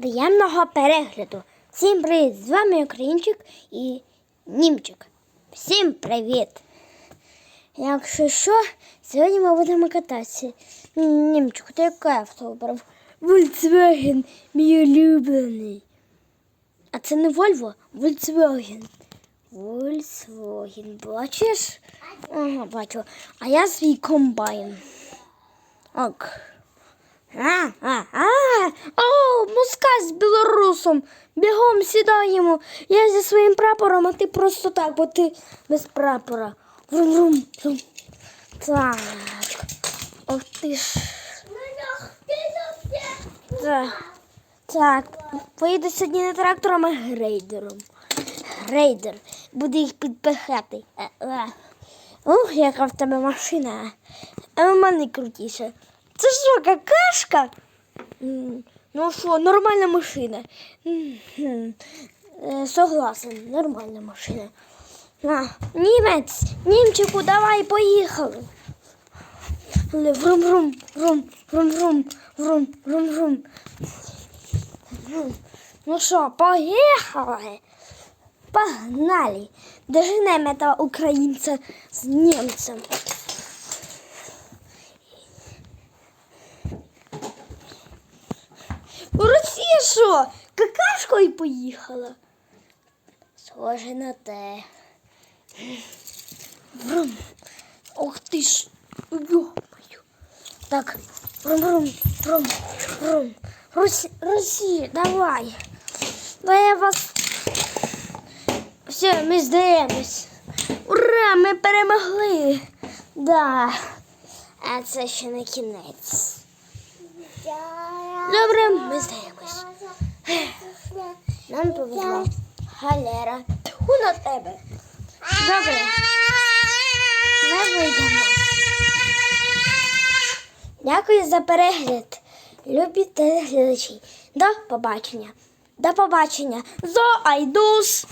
Приємного перегляду. Всім привіт! З вами Українчик і Німчик. Всім привіт! Якщо що, сьогодні ми будемо кататися. Німчик, ти яке авто обрав? Volkswagen, мій улюблений. А це не Volvo, Volkswagen. Volkswagen, бачиш? Ага, бачу. А я свій комбайн. Ок. А, а, а, о, мускаль з білорусом. Бігом сідаємо. Я зі своїм прапором, а ти просто так, бо ти без прапора. Врум, врум. Так. Ох ти ж. Так. Так. Поїду сьогодні не трактором, а грейдером. Грейдер. Буде їх підпихати. Е, е. Ух, яка в тебе машина. А в мене крутіше. Це що, какашка? Ну що, нормальна машина. Е, Согласен, нормальна машина. А, німець, німчику, давай, поїхали. Врум, врум, врум, врум, врум, врум, врум, врум. Врум. Ну що, поїхали? Погнали. Доженемо этого українця з німцем. Що? Какашкою поїхала? Схоже на те. Врум. Ох ти ж. Йо-моє. Так. Врум, врум, врум. Росі... Росія, давай. Давай я вас. Все, ми здаємось. Ура! Ми перемогли. Да. А це ще не кінець. Добре, ми здаємось. Нам повезло. Галера. Тьху на тебе. Добре. Ми вийдемо. Дякую за перегляд. Любі телеглядачі. До побачення. До побачення. Зо Айдус.